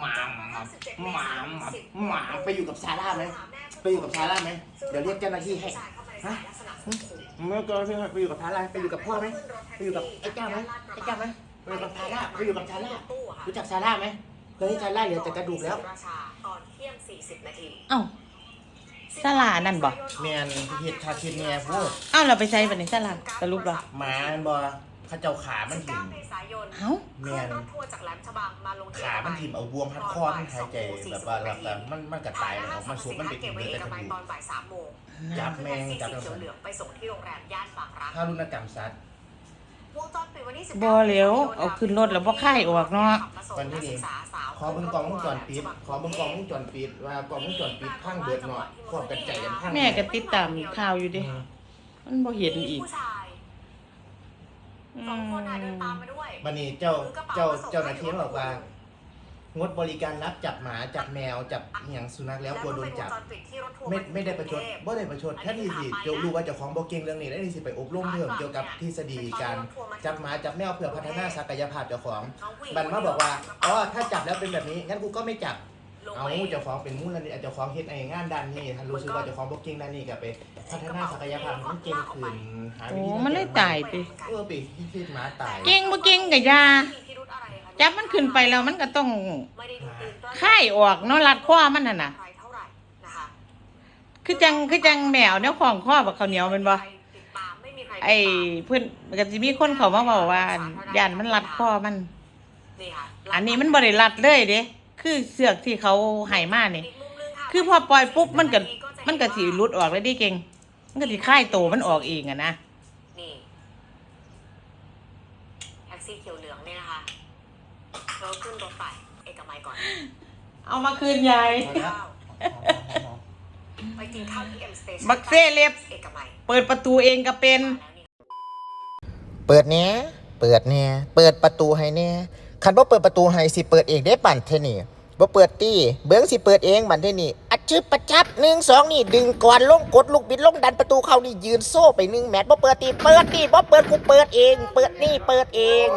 หมาหมาหมาหมาไปอยู่กับซาร่าไหมไปอยู่กับซาร่าไหมเดี๋ยวเรียกเจ้าหน้าที่ให้ฮะเมื่อก่อนพี่ไปอยู่กับซาร่าไปอยู่กับพ่อไหมไปอยู่กับไอ้เจ้าไหมไอ้เจ้าไหมไปอยู่กับซาร่าไปอยู่กับซาร่ารู้จักซาร่าไหมเคยให้ซาร่าเหลือแต่กระดูกแล้วราชาตอนเที่ยง40นาทีเอ้าสลานั่นบ่แมนเฮ็ดคาคิดแม่พูดเอ้าเราไปใช้บัดนี้สลัดสรุปเหรอหมามันบ่เขาเจ้าขามันถิ่ม19เมษายนเอ้าแมขึ้นนรถทัวร์จากแหลมฉบังมาลงที่ขามันถิ่มเอาบวมพัดคอมันหายใจแบบว่าแบบแบบมันมันกระตายแล้วมันสูบมันไปเก็กิบนไว้เลยเอแต่กกระมัยดูกตอนบ่าย3โมงจับแมงจับแท็กแล้ซี่วสีเขียวเหลืองไปส่งที่โรงแรมย่านบางรักถ้ารุนกรรมสัตว์วงจรปิดวันที่19บ่แล้วเอาขึ้นรถแล้วบ่ค่ายออกเนาะ วันนี้นี่ขอเบิ่งกล้องวงจรปิดขอเบิ่งกล้องวงจรปิดว่ากล้องวงจรปิดพังเบิดเนาะความกันใจกันพังแม่ก็ติดตามข่าวอยู่เดิมันบ่เห็นอีก ผู้ชายอื สองคนอะเดินตามมมาด้วย บัดนี้เจ้าเจ้าเจ้าหน้าที่บอกว่า งดบริการรับจับหมาจับแมวจับเหียงสุนัขแล้วกลัวโดนจับแล้วก็เป็นวงจรปิดที่รถทัวร์ไม่าถึงไม่ได้ประชดกงเทพบ่ได้ประชดแค่ที่สิเจ้ารู้ว่าเจ้าของบ่เก่งเรื่องนี้ได้ที่สิไปอบรมเพิ่มเกี่ยวกับทฤษฎีการจับหมาจับแมวเพื่อพัฒนาศักยภาพเจ้าของน้องผู้หญิงบันมาบอกว่าอ๋อถ้าจับแล้วเป็นแบบนี้งั้นกูก็ไม่จับ ลงเอาไป เจ้าของเป็นมูลนิธิเจ้าของเฮ็ดไอ้งานด้านนี้ถ้ารู้สึกว่าเจ้าของบ่เก่งด้านนี้ก็ไป พัฒนาศักยภาพให้มันเก่งขึ้นหาโอ้วิธีมันเลยตายไป เออไปที่หมาตาย เก่งบ่เก่งก็อย่ามีพิรุธอะไรคะจับมันขึ้นไปแล้วมันก็ต้องไม่ได้ดูตื่นเต้นค่ายออกเนาะรัดคอมันน่ะน่ะใครเท่าไหร่นะคะคือจังคือจังแมวแนวของคอบักข้าวเหนียวแมันบ่ใครติดตามไม่มีใครติดตามไอ้เพิ่นมันก็สิมีคนเขามาบอกว่าย่านมันรัดคอมัน นี่ค่ะอันนี้มันบ่ได้รัดเลยเด้ คือเสือกที่เขาให้มานี่อีกมุมนึงค่ะคือพอปล่อยปุ๊บมันก็มันก็สิหลุดออกเลยดิเก่ง มันก็สิคลายโตวมันออกเองอะนะนี่แท็กซี่เขียวเหลืองเนี่ยนะคะเราขึ้นรถไปเอกมัยก่อนเอามาคืนยายเอาละข้าวไปกินข้าวที่เอ็มสเตชันบักเซ่เล็บ เอกมัยเปิดประตูเองก็เป็น มาแล้วนี่ เปิดเนี้ยเปิดเนี้ยเปิดประตูให้เนี้ย คันบ่เปิดประตูให้สิเปิดเองได้ปั่นเทนี่บ่เปิดตี้เบิ้องสิเปิดเองบันเทนี่อัดจึบประจับหนึ่งสองนี่ ดึงก่อนลงกดลูกบิดลงดันประตูเข้านี่ยืนโซ่ไปหนึ่งแมตช์บ่เปิดตีเปิดตีบ่เปิดกูเปิดเอง เปิดนี่เปิดเอง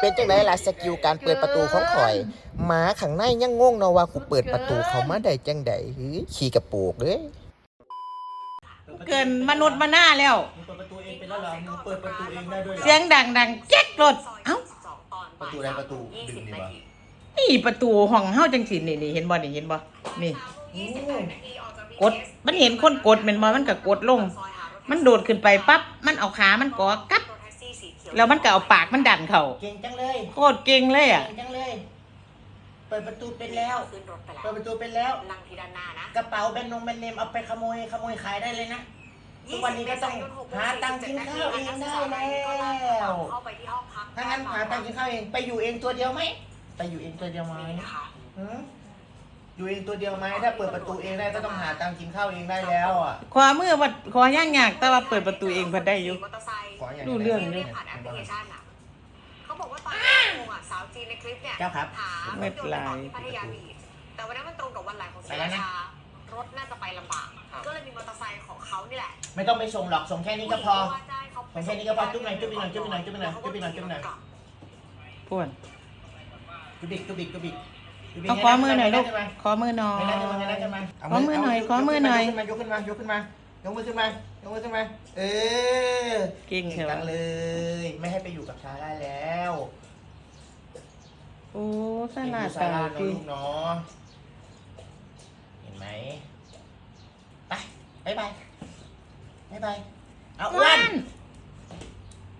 เป็นจังไดล่ะสกิลการเปิดประตูของข่อยหมาข้างในยังงงเนาะว่ากูเปิดประตูเขามาได้จังไดหือขี้กระโปกเด้ยเกินมนุษย์มาหน้าแล้วเปิดประตูเองเป็นแล้วเหรอเปิดประตูเองได้ด้วยเสียงดังดังแจ๊กรถ เอ้าประตูใดประตูดึงนี่วะนี่ประตูห้องเฮาจังสินี่นี่เห็นบ่นี่เห็นบ่นี่กดมันเห็นคนกดแม่นบ่มันก็กดลง มันโดดขึ้นไปปั๊บมันเอาขามันกอกัดแล้วมันก็เอาปากมันดันเข้าเก่งจังเลย โคตรเก่งเลยอะ เก่งจังเลย เปิดประตูเป็นแล้ว ขึ้นรถไปแล้วเปิดประตูเป็นแล้ว นั่งที่ด้านหน้านะ กระเป๋าแบรนด์นงแบรนด์เนมเอาไปขโมยขโมยขายได้เลยนะ ทุกวันนี้ก็ต้องหาตังค์กินข้าวเองได้แล้วเข้าไปที่ห้องพักถ้างั้นหาตังค์กินข้าวเองไปอยู่เองตัวเดียวไหมไปอยู่เองตัวเดียวไหมนี่นะคะหืออยู่เองตัวเดียวไหมถ้าเปิดประตูเองได้ก็ต้องหาตังค์กินข้าวเองได้แล้วอะขวามือวัดขอยากยากแต่ว่าเปิดประตูเองเพิ่นได้อยู่มอเตอร์ไซค์ขออย่างดูเรื่องที่นี้เรียกผ่านแอปพลิเคชันอะเขาบอกว่าตอนนี้งงอะสาวจีนในคลิปเนี่ยเจ้าครับหารถยนต์ไปต่อที่พัทยาบีชแต่วันนั้นมันตรงกับวันไหลของศรีราชา รถน่าจะไปลำบากก็เลยมีมอเตอร์ไซค์ของเขานี่แหละไม่ต้องไปส่งหรอกส่งแค่นี้ก็พอ ว่าจ้างเขาไปแค่นี้ก็พอจุ๊บหน่อยจุ๊บอีกหน่อยจุ๊บอีกหน่อยจุ๊บอีกหน่อยจุ๊บอีกหน่อยจุ๊บอีกหน่อยพ่วนจุบิกจุบิกจุบิกจุบิกเอาขอมือหน่อยลูกให้ได้ขอมือหน่อย ให้ได้ขึ้นมาให้ได้ขึ้นมาขอมือหน่อยขอมือหน่อย ยกขึ้นมายกขึ้นมายกมือขึ้นมายกมือขึ้นมาเออเก่งเก่เถงอะจังเลย ไม่ให้ไปอยู่กับชาได้แล้วโอ้สลาดเก่งอยู่ตาศลนะพี่ลูกเนาะเห็นไหม ไปบายบายบายบายเอาอ้อ้ววนน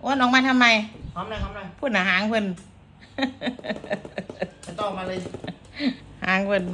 อ้วนออกมาทำไม หอมหน่อยหอมหน่อยพูดหนาหางเพิ่น ไม่ต้องมาเลยหางเพิ่น